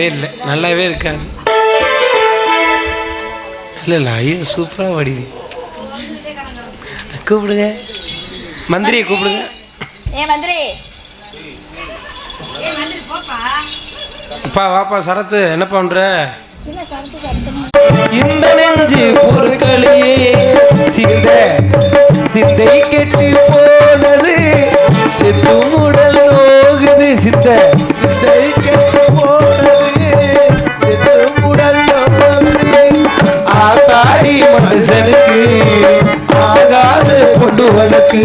நல்லாவே இல்லை நல்லாவே இருக்காது. இல்லை இல்லை ஐயோ சூப்பராக பாடிடு கூப்பிடுங்க. மந்திரியை கூப்பிடுங்க. ஏ மந்திரி. அப்பா வாப்பா சரத்து என்ன பண்ற? இந்த நெஞ்சு பொருட்களையே சிந்த சிந்தை கெட்டு போனது. சித்து உடல் நோகுது. சித்த சிந்தை கெட்டு போ மனுஷனுக்கு ஆகாது பொண்ணு வழக்கு.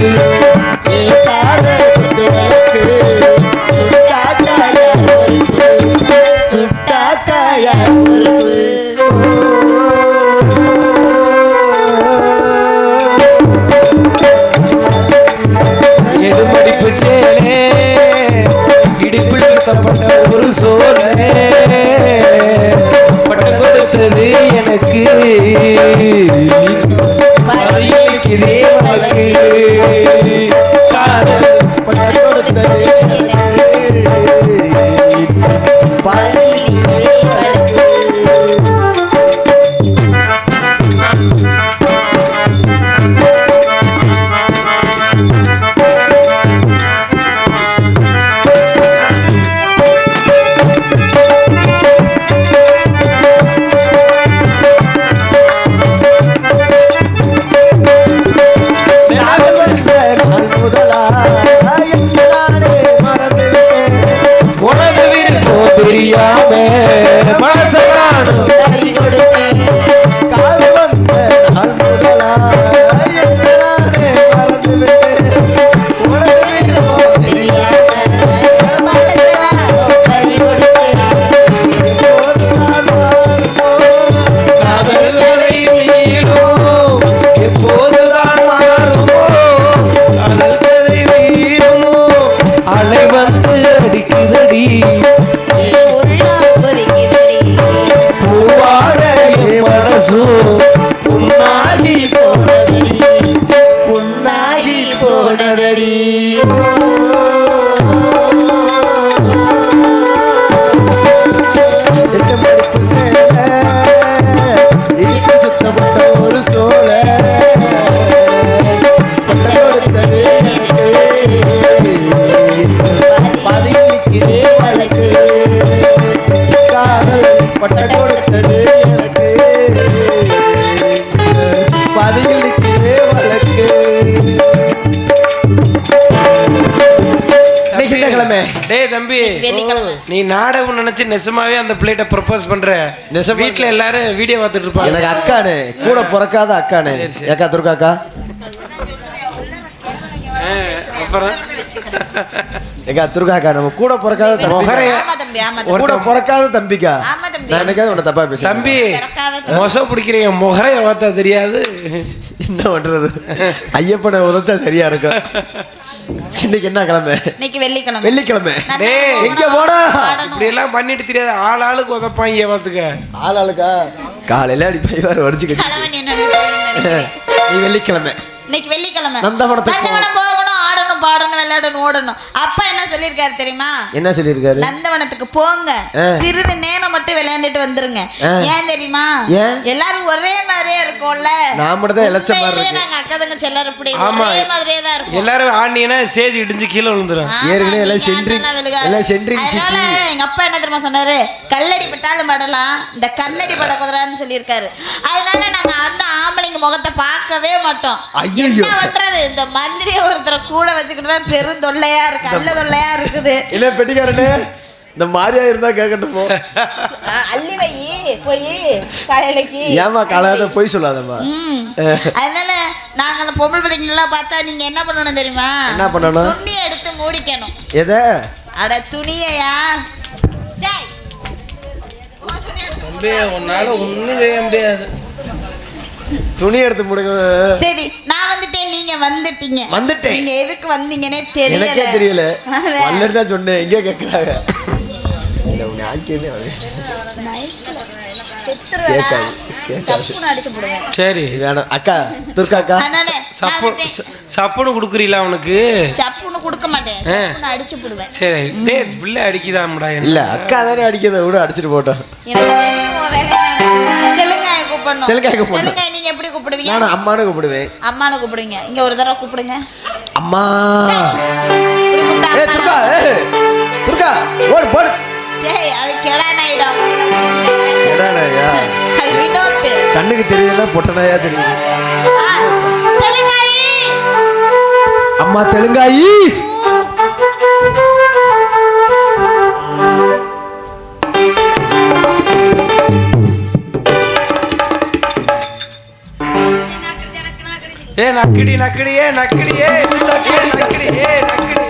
வெள்ளிக்கிழமை. நீ நாடகம் நினைச்சு நெசமாவே அந்த பிள்ளைகிட்ட ப்ரப்போஸ் பண்ற. நெசமா- வீட்ல எல்லாரும் வீடியோ பார்த்துட்டு இருப்பாங்க எனக்கு அக்கானே. கூட பிறக்காத அக்கானே. ஏக்கா துர்காக்கா ஆ, அப்புறம்? ஏக்கா துர்காக்கா நம்ம கூட பிறக்காத தம்பி முகரைய ஆமா தம்பி ஆமா தம்பி. கூட பிறக்காத தம்பிக்கா? ஆமா தம்பி. நான் என்னைக்காவது உன்னை தப்பா பேசுறேன் தம்பி. மொச பிடிக்கிறீங்க முகரைய பார்த்தா தெரியாது. என்ன பண்றது? ஐயப்பனை உதச்சா சரியா இருக்கும். இன்னைக்கு என்ன கிழமை? இன்னைக்கு வெள்ளிக்கிழமை. வெள்ளிக்கிழமை. டேய், எங்க போடா? இப்படி எல்லாம் பண்ணிட்டு தெரியாது. ஆள் ஆளுக்கு உதப்பாங்க பார்த்துக்க ஆள் ஆளுக்கா? காலையில அடி பைவார் என்ன நினைக்கிறேன். நீ வெள்ளிக்கிழமை. இன்னைக்கு வெள்ளிக்கிழமை. நந்தவனத்துக்கு நந்தவனம் போகணும் ஆடணும் பாடணும் விளையாடணும் ஓடணும். அப்பா என்ன சொல்லியிருக்காரு தெரியுமா? என்ன சொல்லியிருக்காரு? நந்தவனத்துக்கு போங்க. சிறிது நேரம் மட்டும் விளையாண்டுட்டு வந்துருங்க. ஏன் தெரியுமா? எல்லாரும் ஒரே மாதிரியே இருக்கோம்ல. நான் மட்டும் தான் இளைச்ச மாதிரி இருக்கு. நாங்க அக்கா தங்கச்சி எல்லாரும் இப்படி. ஒரே மாதிரியே தான் இருப்போம் எல்லாரும் ஆடினீங்கன்னா ஸ்டேஜ் இடிஞ்சு கீழே விழுந்துரும். ஏற்கனவே எல்லாம் சென்ட்ரிங். எல்லாம் சென்ட்ரிங் அதனால எங்க அப்பா என்ன தெரியுமா சொன்னாரு? கல்லடி பட்டாலும் படலாம் இந்த கண்ணடி பட குதிரான்னு சொல்லியிருக்காரு. அதனால நாங்க அந்த ஆம்பளைங்க முகத்தை பார்க்கவே மாட்டோம். என்ன பண்றது? இந்த மந்திரி ஒருத்தரை கூட வச்சுக்கிட்டு தான் பெரும் தொல்லையா இருக்கு. அல்ல தொல்லையா இருக்குது. என்ன பெட்டிக்காரனே இந்த மாதிரியா இருந்தா கேட்கட்டுமோ அள்ளி வை போய் காலையிலைக்கு. ஏமா காலையில போய் சொல்லாதம்மா? ம். அதனால நாங்க பொம்பளை பிள்ளைங்க எல்லாம் பார்த்தா நீங்க என்ன பண்ணணும் தெரியுமா? என்ன பண்ணணும்? துணியை எடுத்து மூடிக்கணும். எதை? அட துணியையா? டேய். உன்னால ஒன்றும் செய்ய முடியாது. துணி எடுத்து முடுங்க. சரி நான் நீங்க வந்துட்டீங்க. வந்துட்டேன். நீங்க எதுக்கு வந்தீங்கன்னே தெரியல. எனக்கே தெரியல. வல்லட்டு தான் சொன்னேன். எங்கே கேட்குறாங்க இந்த உன்னை ஆக்கியதே அவரு. கேட்காது, சரி வேணாம் அக்கா அதனால நான் சப்பு சப்புன்னு கொடுக்குறீங்களா அவனுக்கு சப்புன்னு கொடுக்க மாட்டேன். அடிச்சு போடுவேன். சரி டேய் பிள்ளை அடிக்குதாம்டா இல்ல அக்கா தானே அடிக்கிறத விட அடிச்சிட்டு போட்டோம். எனக்கு தெரியும் உன் வேலை என்னன்னு. தெலுங்காய கூப்பிடணும். தெலுங்காய கூப்பிடணும். தெலுங்காய நீங்க கூப்பிடுவீங்க நான் அம்மானு கூப்பிடுவேன். அம்மானு கூப்பிடுவீங்க. இங்க ஒரு தடவை கூப்பிடுங்க. அம்மா. இப்படி கூப்பிட்டா ஏ அம்மா துர்கா தான். ஏ துர்கா ஓடு போடு. டேய் அது கெடா. என்னடாயா அது வினோத் கண்ணுக்கு தெரியல பொட்டனாயா தெரியுது. ஆ, தெலுங்காயி. அம்மா தெலுங்காயி. ஏ நக்கடி நக்கடி ஏ நக்கடி ஏ நக்கடி நக்கடி ஏ நக்கடி.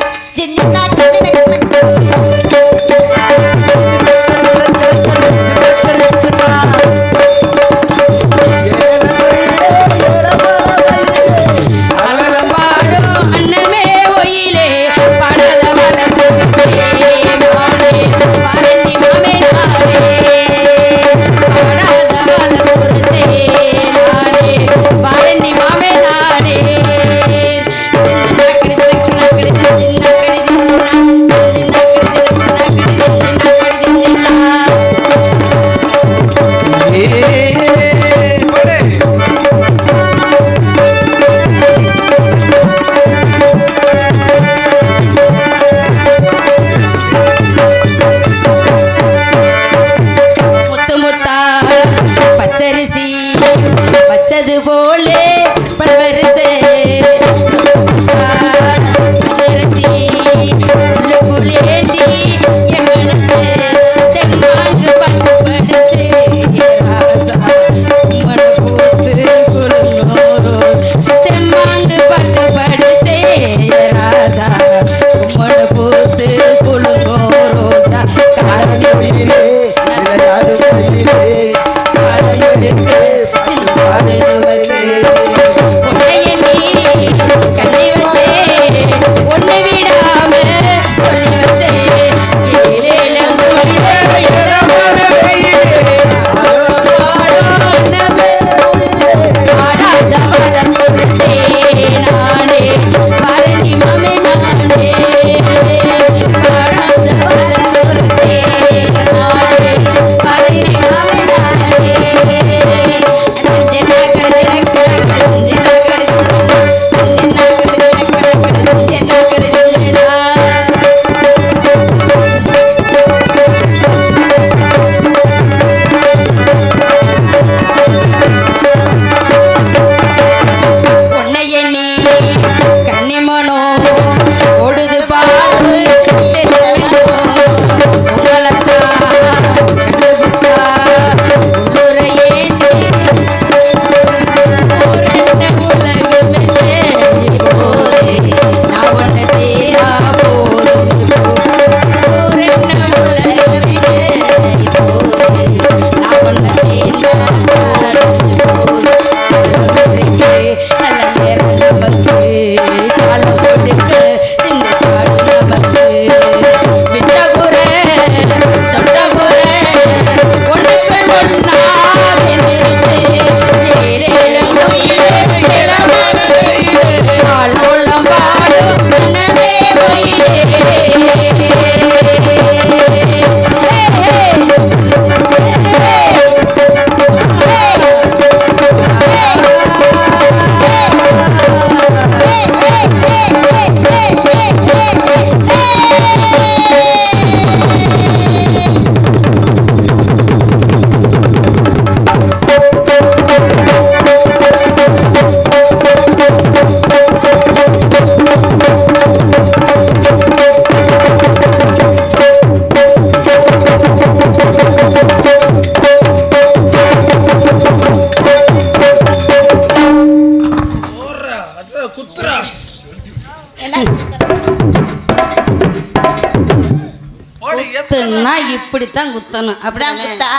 குத்துன்னா இப்படித்தான் குத்தணும். அப்படிதான் குத்தா.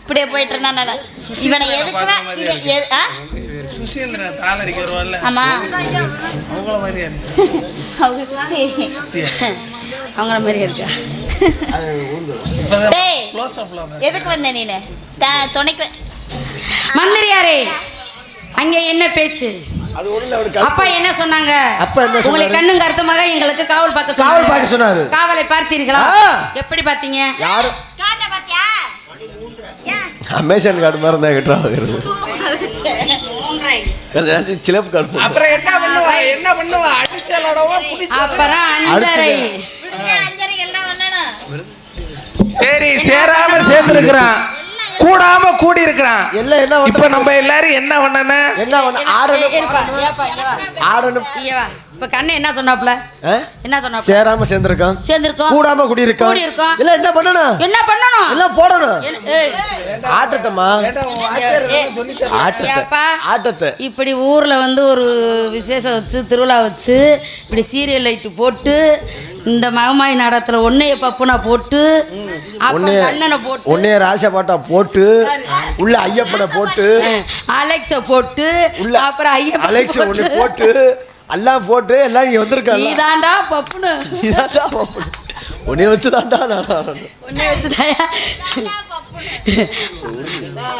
இப்படியே போயிட்டு இருந்தா இவனை எதுக்குதான் இவன் எது- ஆ? சுசீந்திரன் தாள் அடிக்க வருவாள்ல ஆமா அவங்கள மாதிரியா. அவங்கள மாதிரி இருக்கா எதுக்கு வந்த நீனு? துணைக்கு மந்திரியாரே அங்க என்ன பேச்சு? அது அப்பா என்ன சொன்னாங்க அப்பா என்ன? உங்களை கண்ணும் கருத்துமாக எங்களுக்கு காவல் பார்க்க காவல் சொன்னாங்க. பார்க்க சொன்னாரு. காவலை பார்த்தீர்களா. எப்படி பார்த்தீங்க யாரு காட்ட பாத்தியா ஏன்? அமேசான் கார்டு மாதிரி இருந்தா கட்டுறா வாங்குறது ஏதாச்சும் சிலப்பு கார்டு போட்டு. அப்புறம் என்ன பண்ணுவா என்ன பண்ணுவா அடிச்சலடவா அப்புறம் அஞ்சரை. சரி சேராம சேர்ந்துருக்கிறான் கூடாம கூடி இருக்கிறான் எல்லாம் என்ன இப்ப? நம்ம எல்லாரும் என்ன பண்ணன என்ன பண்ண ஆடணும். ஆடணும். இப்ப கண்ணு என்ன சொன்னாப்ல ஆ? என்ன சொன்னாப்ல சேராம சேர்ந்திருக்கான். சேர்ந்திருக்கோம். கூடாம குடியிருக்கான். கூடியிருக்கோம். இல்ல என்ன பண்ணணும்? என்ன பண்ணணும்? எல்லாம் போடணும். ஆட்டத்தம்மா. ஆட்டத்தை. இப்படி ஊர்ல வந்து ஒரு விசேஷம் வச்சு திருவிழா வச்சு இப்படி சீரியல் லைட்டு போட்டு இந்த மகமாய் நாடகத்துல ஒன்னைய பப்புனா போட்டு கண்ணனை போட்டு ஒன்னே ராச பாட்டா போட்டு உள்ள ஐயப்பனை போட்டு அலெக்ஸ போட்டு உள்ள அப்புறம் ஐயப்பன் அலெக்ஸ் ஒண்ணு போட்டு எல்லாம் போட்டு எல்லாம் இங்க வந்திருக்காங்க நீதாண்டா பப்புனு. உன்னைய வச்சு தான்டா நான் ஆடணும். ஒன்னே வச்சுதாயா?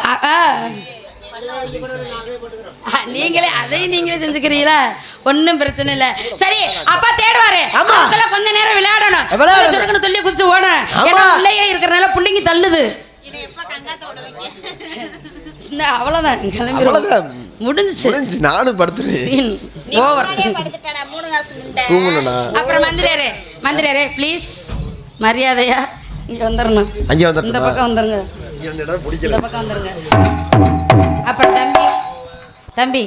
அ- ஆ. ஆ, நீங்களே அதையும் நீங்களே செஞ்சுக்கிறீங்களா? ஒன்றும் பிரச்சனை இல்லை. சரி அப்பா தேடுவாரு. அதுக்குள்ள கொஞ்ச நேரம் விளையாடணும். சுருக்குன்னு துள்ளி குதிச்சு ஓடணும். ஆமா. ஏன்னா உள்ளேயே இருக்கிறனால புள்ளிங்க தள்ளுது? இந்த கிளம்பிடுவோம் அவ்வளவுதான். முடிஞ்சுச்சு. முடிஞ்சு நானும் படுத்துறேன். ஓவர் அப்புறம் மந்திரியாரே மந்திரியாரே ப்ளீஸ் மரியாதையா இங்க வந்துடணும் அங்கே இந்த பக்கம் வந்துருங்க. இந்த இடம் பிடிக்கல. இந்த பக்கம் வந்துருங்க. அப்புறம் தம்பி தம்பி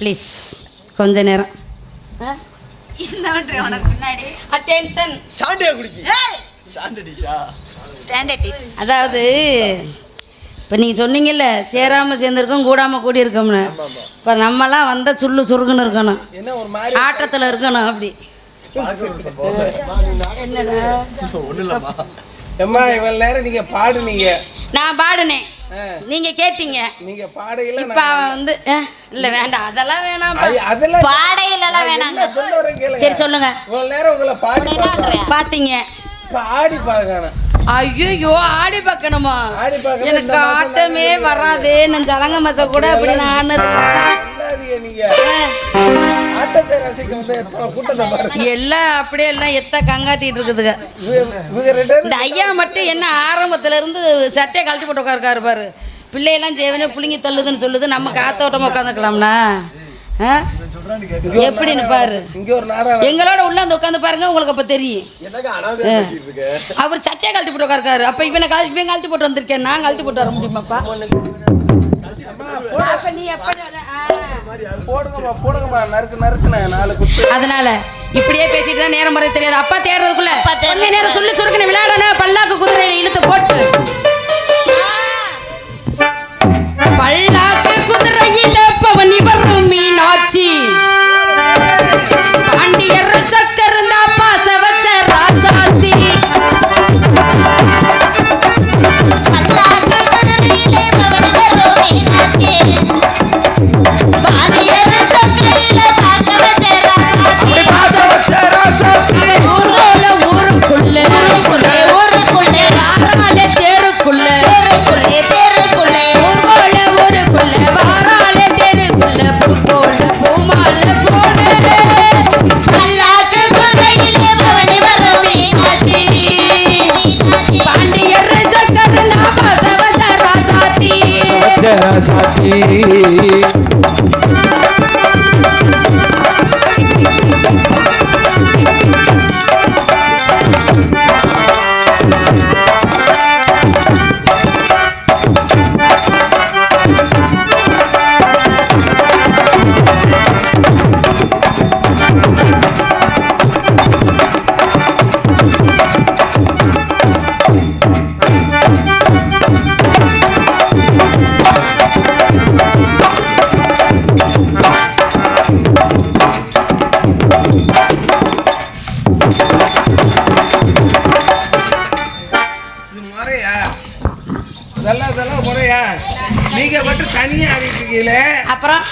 ப்ளீஸ் கொஞ்ச நேரம். என்ன பண்ற உனக்கு முன்னாடி? அட்டென்ஷன் சாண்டியா குடிக்கி. is. அதாவது இப்போ நீங்கள் சொன்னீங்கல்ல சேராமல் சேர்ந்துருக்கோம் கூடாமல் கூடி இருக்கோம்னு இப்போ நம்மலாம் வந்தால் சுள்ளு சுருக்குன்னு இருக்கணும். என்ன ஒரு மாதிரி ஆட்டத்தில் இருக்கணும் அப்படி. என்னடா? இவ்வளவு நேரம் நீங்க பாடுனீங்க. நான் பாடுனேன். ஆ. நீங்கள் கேட்டீங்க. நீங்க பாடையில இப்போ அவன் வந்து இல்லை வேண்டாம். அதெல்லாம் வேணாம். அதெல்லாம் பாடையிலலாம் நான் வேணாங்க. சரி சொல்லுங்க. இவ்வளவு நேரம் உங்களை பாடி இப்ப ஆடி பார்க்கணும் ஐயோ ஆடி பார்க்கணுமா. எனக்கு ஆட்டமே வராதே நான் ஜலங்க மாசம் கூட அப்படி நான் எல்லாம் அப்படியே எல்லாம் எத்த கங்காத்திட்டு இருக்குதுங்க. இந்த ஐயா மட்டும் என்ன ஆரம்பத்துல இருந்து சட்டையை கழட்டி போட்டு உட்காருக்காரு பாரு. பிள்ளையெல்லாம் ஜெவனே புளிங்கி தள்ளுதுன்னு சொல்லுது நம்ம காத்தோட்டமா உட்காந்துக்கலாம்னா? எப்படின்னு பாரு. இங்க ஒரு நாடகம் எங்களோட உள்ள வந்து உட்காந்து பாருங்க உங்களுக்கு அப்ப தெரியும். அவர் சட்டையை கழட்டி போட்டு உட்காருக்காரு. அப்ப இவனை கழட்டி இவன் கழட்டி போட்டு வந்திருக்கேன். நான் கழட்டி போட்டு வர முடியுமாப்பா? வர? அதனால இப்படியே பேசிட்டு தான் நேரம் போறது தெரியாது. அப்பா தேடுறதுக்குள்ள. கொஞ்ச நேரம் சொல்லி சுருக்குன்னு விளையாடணும். பல்லாக்கு குதிரையில இழுத்து போட்டு. பல்லாக்கு குதிரையில் பவனி வரும் மீனாட்சி. साथी Thank. தனியா அப்புறம்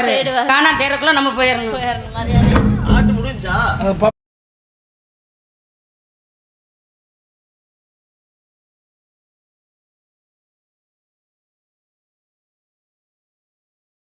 தேடுவாரு. காணா தேடுறதுக்குள்ள நம்ம போயிடணும்.